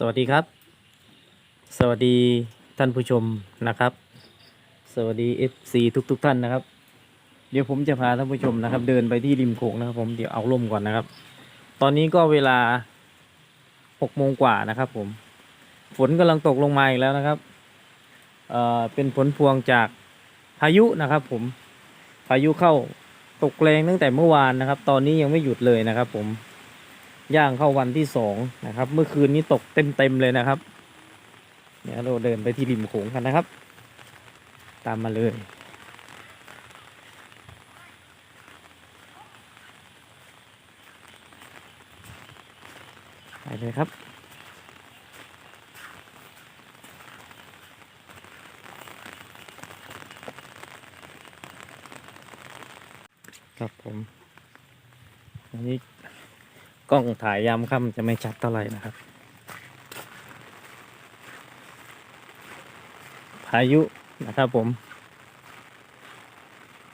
สวัสดีครับ สวัสดีท่านผู้ชมนะครับ สวัสดี FC ทุกทุกๆท่านนะครับ เดี๋ยวผมจะพาท่านผู้ชมนะครับ เดินไปที่ริมโขงนะครับ ผมเดี๋ยวเอาร่มก่อนนะครับ ตอนนี้ก็เวลา6โมงกว่านะครับ ผม ฝนกำลังตกลงมาอีกแล้วนะครับเอ่อเป็นผลพวงจากพายุนะครับ ผมพายุเข้าตกแรงตั้งแต่เมื่อวานนะครับ ตอนนี้ยังไม่หยุดเลยนะครับ ผม ย่างเข้าวันที่สองนะครับ เมื่อคืนนี้ตกเต็มเต็มเลยนะครับ เดี๋ยวเราเดินไปที่ริมโขงกันนะครับ ตามมาเลย ไปเลยครับครับผม กล้องถ่ายยามค่ำจะไม่ชัดเท่าไหร่นะครับ พายุนะครับผม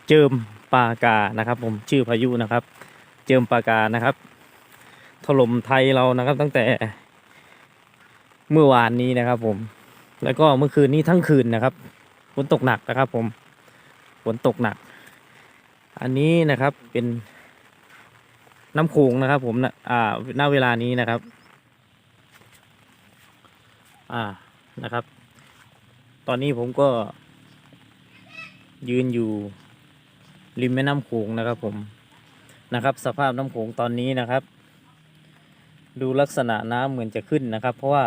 เจิมปากานะครับ ผมชื่อพายุนะครับ เจิมปากานะครับ ถล่มไทยเรานะครับ ตั้งแต่เมื่อวานนี้นะครับ ผม แล้วก็เมื่อคืนนี้ทั้งคืนนะครับฝนตกหนักนะครับ ผมฝนตกหนัก อันนี้นะครับเป็น น้ำโขงนะครับ ผมนะอ่าณเวลานี้นะครับ อ่านะครับ ตอนนี้ผมก็ ยืนอยู่ริมแม่น้ำโขงนะครับ ผมนะครับ สภาพน้ำโขงตอนนี้นะครับ ดูลักษณะน้ำเหมือนจะขึ้นนะครับ เพราะว่า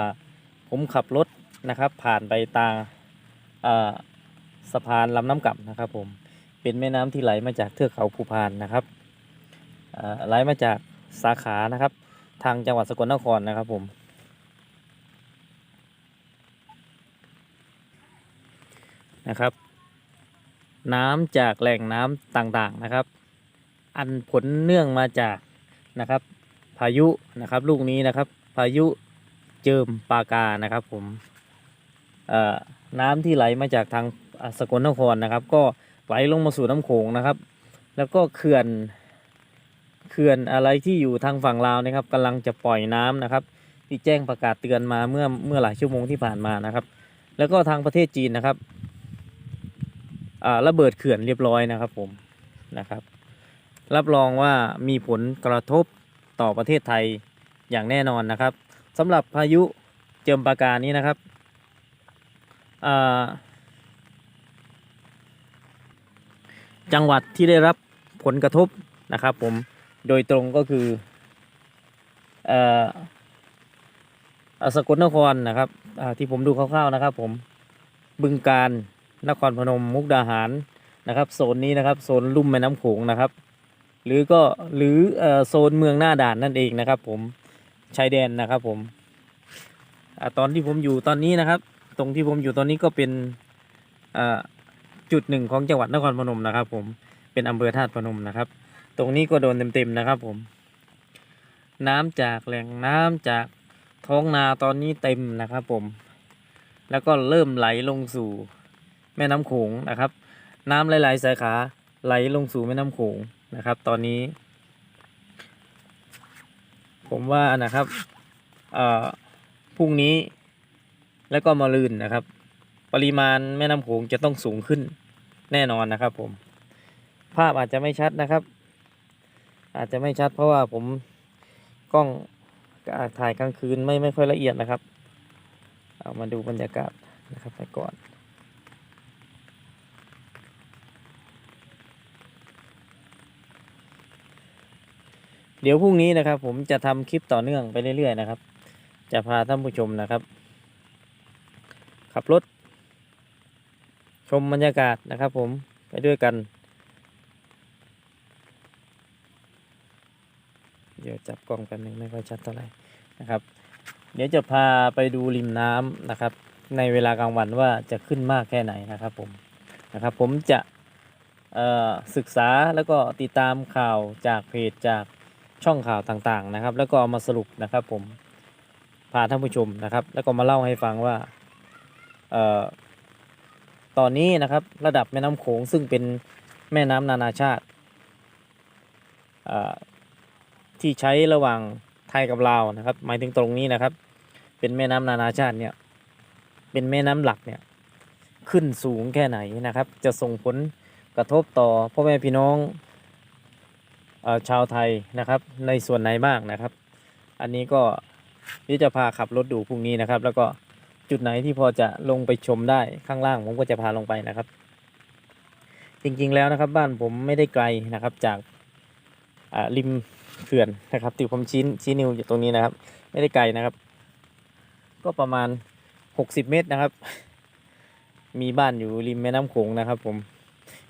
ผมขับรถนะครับ ผ่านไปตางอ่าสะพานลำน้ำก่ำนะครับ ผมเป็นแม่น้ำที่ไหลมาจากเทือกเขาภูพานนะครับ ไหลมาจากสาขานะครับ ทางจังหวัดสกลนครนะครับผม นะครับ น้ำจากแหล่งน้ำต่างๆนะครับ อันผลเนื่องมาจากนะครับ พายุนะครับ ลูกนี้นะครับ พายุเจิมปากานะครับผมน้ำที่ไหลมาจากทางสกลนครนะครับ ก็ไหลลงมาสู่น้ำโขงนะครับ แล้วก็เขื่อน เขื่อนอะไรที่อยู่ทางฝั่งลาวนะครับกำลังจะปล่อยน้ำนะครับ ที่แจ้งประกาศเตือนมาเมื่อเมื่อหลายชั่วโมงที่ผ่านมานะครับ แล้วก็ทางประเทศจีนนะครับอ่าระเบิดเขื่อนเรียบร้อยนะครับผมนะครับ รับรองว่ามีผลกระทบต่อประเทศไทยอย่างแน่นอนนะครับสำหรับพายุเจิมปาการนี้นะครับอ่าจังหวัดที่ได้รับผลกระทบนะครับผม โดยตรงก็คือเอ่อสกลนครนะครับที่ผมดูคร่าวๆนะครับ ผมบึงการนครพนมมุกดาหารนะครับโซนนี้นะครับโซนลุ่มแม่น้ำโขงนะครับ หรือก็หรือโซนเมืองหน้าด่านนั่นเองนะครับ ผมชายแดนนะครับ ผมอตอนที่ผมอยู่ตอนนี้นะครับ ตรงที่ผมอยู่ตอนนี้ก็เป็นจุดหนึ่งของจังหวัดนครพนมนะครับ ผมเป็นอำเภอธาตุพนมนะครับ ตรงนี้ก็โดนเต็มๆนะครับผม น้ำจากแหล่งน้ำจากท้องนาตอนนี้เต็มนะครับผม แล้วก็เริ่มไหลลงสู่แม่น้ำโขงนะครับ น้ำหลายๆสายขาไหลลงสู่แม่น้ำโขงนะครับ ตอนนี้ ผมว่านะครับเอ่อพรุ่งนี้แล้วก็มาลืนนะครับ ปริมาณแม่น้ำโขงจะต้องสูงขึ้นแน่นอนนะครับผม ภาพอาจจะไม่ชัดนะครับ อาจจะไม่ชัดเพราะว่าผมกล้องถ่ายกลางคืนไม่ไม่ค่อยละเอียดนะครับ เอามาดูบรรยากาศนะครับไปก่อนเดี๋ยวพรุ่งนี้นะครับ ผมจะทำคลิปต่อเนื่องไปเรื่อยๆนะครับ จะพาท่านผู้ชมนะครับ ขับรถ ชมบรรยากาศนะครับ ผมไปด้วยกัน เดี๋ยว จับกล้องกันหนึ่งไม่ค่อยชัดเท่าไหร่นะครับ เดี๋ยวจะพาไปดูริมน้ำนะครับ ในเวลากลางวันว่าจะขึ้นมากแค่ไหนนะครับผมนะครับ ผมจะศึกษาแล้วก็ติดตามข่าวจากเพจจากช่องข่าวต่างๆนะครับ แล้วก็เอามาสรุปนะครับผมพาท่านผู้ชมนะครับ แล้วก็มาเล่าให้ฟังว่าออตอนนี้นะครับระดับแม่น้ำโขงซึ่งเป็นแม่น้ำนานาชาติอ่า ที่ใช้ระหว่างไทยกับลาวนะครับ หมายถึงตรงนี้นะครับ เป็นแม่น้ำนานาชาติเนี่ยเป็นแม่น้ำหลักเนี่ยขึ้นสูงแค่ไหนนะครับ จะส่งผลกระทบต่อพ่อแม่พี่น้องชาวไทยนะครับ ในส่วนไหนบ้างนะครับ อันนี้ก็นี่จะพาขับรถดูพรุ่งนี้นะครับ แล้วก็จุดไหนที่พอจะลงไปชมได้ข้างล่างผมก็จะพาลงไปนะครับ จริงๆแล้วนะครับบ้านผมไม่ได้ไกลนะครับจากริม เขื่อนนะครับที่ผมชี้ชี้นิ้วอยู่ตรงนี้นะครับ ไม่ได้ไกลนะครับ ก็ประมาณ60เมตรนะครับ มีบ้านอยู่ริมแม่น้ำโขงนะครับ ผม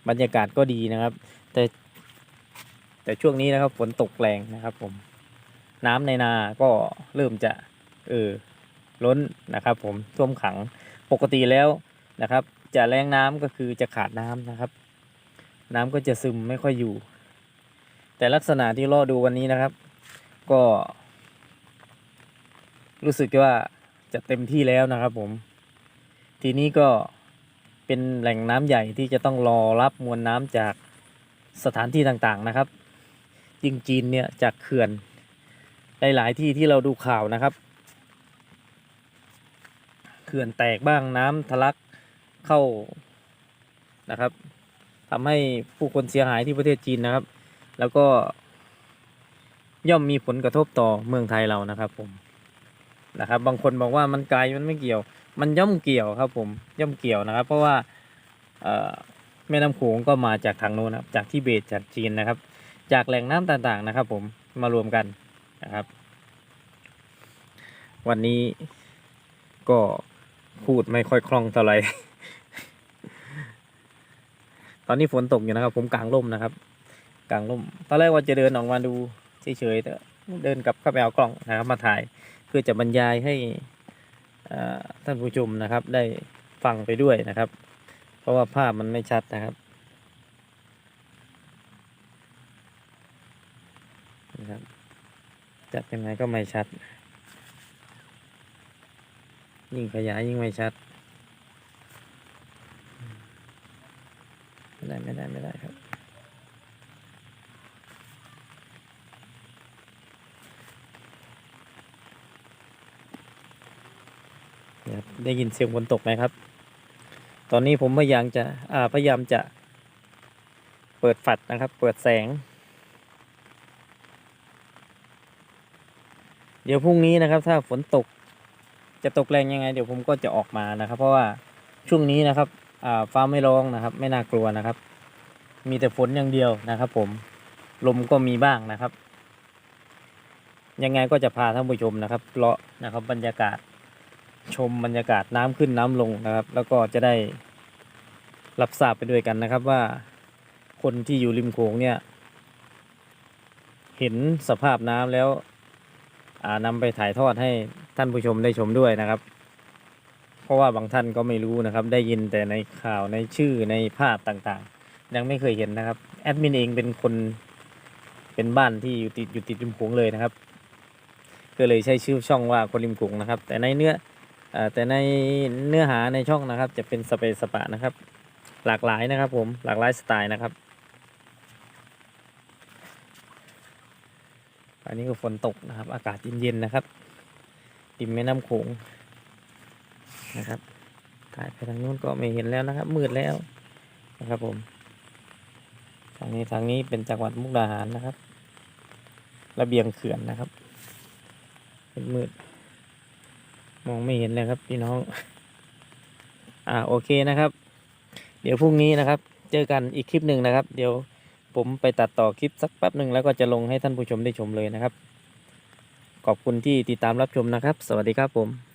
บรรยากาศก็ดีนะครับ แต่ แต่ช่วงนี้นะครับฝนตกแรงนะครับ ผม น้ำในนาก็เริ่มจะเออล้นนะครับ ผมท่วมขังปกติแล้วนะครับ จะแรงน้ำก็คือจะขาดน้ำนะครับ น้ำก็จะซึมไม่ค่อยอยู่ แต่ลักษณะที่รอดูวันนี้นะครับ ก็ รู้สึกว่าจะเต็มที่แล้วนะครับ ผม ทีนี้ก็เป็นแหล่งน้ำใหญ่ที่จะต้องรอรับมวลน้ำจากสถานที่ต่างๆนะครับยิงจีนเนี่ยจากเขื่อนหลายๆที่ที่เราดูข่าวนะครับ เขื่อนแตกบ้างน้ำทะลักเข้านะครับทำให้ผู้คนเสียหายที่ประเทศจีนนะครับ แล้วก็ ย่อมมีผลกระทบต่อเมืองไทยเรานะครับ ผมนะครับ บางคนบอกว่ามันไกลมันไม่เกี่ยว มันย่อมเกี่ยวครับ ผมย่อมเกี่ยวนะครับ เพราะว่าแม่น้ำโขงก็มาจากทางโน้นนะครับจากทิเบตจากจีนนะครับ จากแหล่งน้ำต่างๆนะครับ ผมมารวมกันนะครับ วันนี้ก็พูดไม่ค่อยคล่องเท่าไหร่ ตอนนี้ฝนตกอยู่นะครับ ผมกลางร่มนะครับ กลางร่ม ตอนแรกว่าจะเดินออกมาดูเฉยๆแต่เดินกลับเข้าไปเอากล้องนะครับมาถ่ายเพื่อจะบรรยายให้ท่านผู้ชมนะครับ ได้ฟังไปด้วยนะครับ เพราะว่าภาพมันไม่ชัดนะครับนะครับจัดยังไงก็ไม่ชัด ยิ่งขยายยิ่งไม่ชัด ไม่ได้ไม่ได้ไม่ได้ครับ นะครับ ได้ยินเสียงฝนตกไหมครับ ตอนนี้ผมพยายามจะอ่าพยายามจะเปิดแฟลชนะครับ เปิดแสง เดี๋ยวพรุ่งนี้นะครับ ถ้าฝนตกจะตกแรงยังไง เดี๋ยวผมก็จะออกมานะครับ เพราะว่าช่วงนี้นะครับอ่าฟ้าไม่ร้องนะครับ ไม่น่ากลัวนะครับ มีแต่ฝนอย่างเดียวนะครับ ผมลมก็มีบ้างนะครับ ยังไงก็จะพาท่านผู้ชมนะครับเลาะนะครับบรรยากาศ ชมบรรยากาศน้ำขึ้นน้ำลงนะครับ แล้วก็จะได้รับทราบไปด้วยกันนะครับว่าคนที่อยู่ริมโขงเนี่ย เห็นสภาพน้ำแล้วอ่านำไปถ่ายทอดให้ท่านผู้ชมได้ชมด้วยนะครับ เพราะว่าบางท่านก็ไม่รู้นะครับ ได้ยินแต่ในข่าวในชื่อในภาพต่างๆ ยังไม่เคยเห็นนะครับแอดมินเองเป็นคนเป็นบ้านที่อยู่ติดอยู่ติดริมโขงเลยนะครับก็เลยใช้ชื่อช่องว่าคนริมโขงนะครับ แต่ในเนื้อ แต่ในเนื้อหาในช่องนะครับ จะเป็นสเปซสปะนะครับ หลากหลายนะครับผมหลากหลายสไตล์นะครับ อันนี้ก็ฝนตกนะครับ อากาศเย็นๆนะครับริมแม่น้ำโขงนะครับถ่ายไปทางนู้นก็ไม่เห็นแล้วนะครับ มืดแล้วนะครับผม ทางนี้ทางนี้เป็นจังหวัดมุกดาหารนะครับ ระเบียงเขื่อนนะครับ เป็นมืด มองไม่เห็นเลยครับพี่น้อง อ่าโอเคนะครับ เดี๋ยวพรุ่งนี้นะครับ เจอกันอีกคลิปหนึ่งนะครับ เดี๋ยวผมไปตัดต่อคลิปสักแป๊บหนึ่งแล้วก็จะลงให้ท่านผู้ชมได้ชมเลยนะครับ ขอบคุณที่ติดตามรับชมนะครับ สวัสดีครับผม